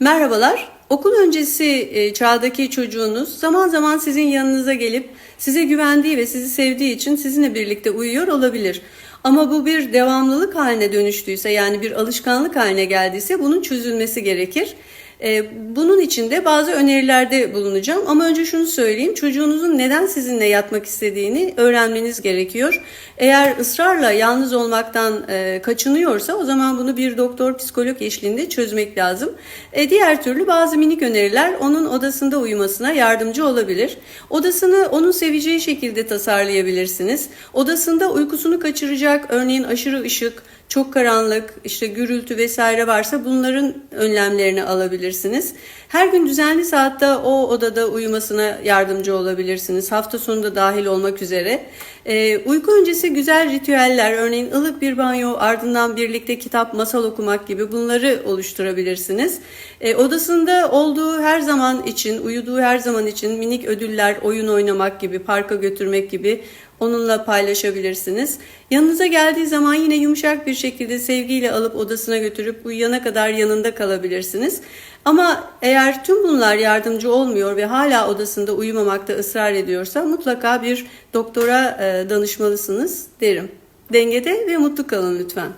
Merhabalar. Okul öncesi e, çağdaki çocuğunuz zaman zaman sizin yanınıza gelip size güvendiği ve sizi sevdiği için sizinle birlikte uyuyor olabilir. Ama bu bir devamlılık haline dönüştüyse yani bir alışkanlık haline geldiyse bunun çözülmesi gerekir. E, Bunun için de bazı önerilerde bulunacağım. Ama önce şunu söyleyeyim. Çocuğunuzun neden sizinle yatmak istediğini öğrenmeniz gerekiyor. Eğer ısrarla yalnız olmaktan e, kaçınıyorsa o zaman bunu bir doktor psikolog eşliğinde çözmek lazım. E, diğer türlü bazı minik öneriler onun odasında uyumasına yardımcı olabilir. Odasını onun seveceği şekilde tasarlayabilirsiniz. Odasında uykusunu kaçıracak örneğin aşırı ışık, çok karanlık, işte gürültü vesaire varsa bunların önlemlerini alabilirsiniz. Her gün düzenli saatte o odada uyumasına yardımcı olabilirsiniz. Hafta sonu da dahil olmak üzere. Ee, uyku öncesi güzel ritüeller, örneğin ılık bir banyo, ardından birlikte kitap, masal okumak gibi bunları oluşturabilirsiniz. Ee, odasında olduğu her zaman için, uyuduğu her zaman için minik ödüller, oyun oynamak gibi, parka götürmek gibi onunla paylaşabilirsiniz. Yanınıza geldiği zaman yine yumuşak bir şekilde sevgiyle alıp odasına götürüp uyuyana kadar yanında kalabilirsiniz. Ama eğer tüm bunlar yardımcı olmuyor ve hala odasında uyumamakta ısrar ediyorsa mutlaka bir doktora e, danışmalısınız derim. Dengede ve mutlu kalın lütfen.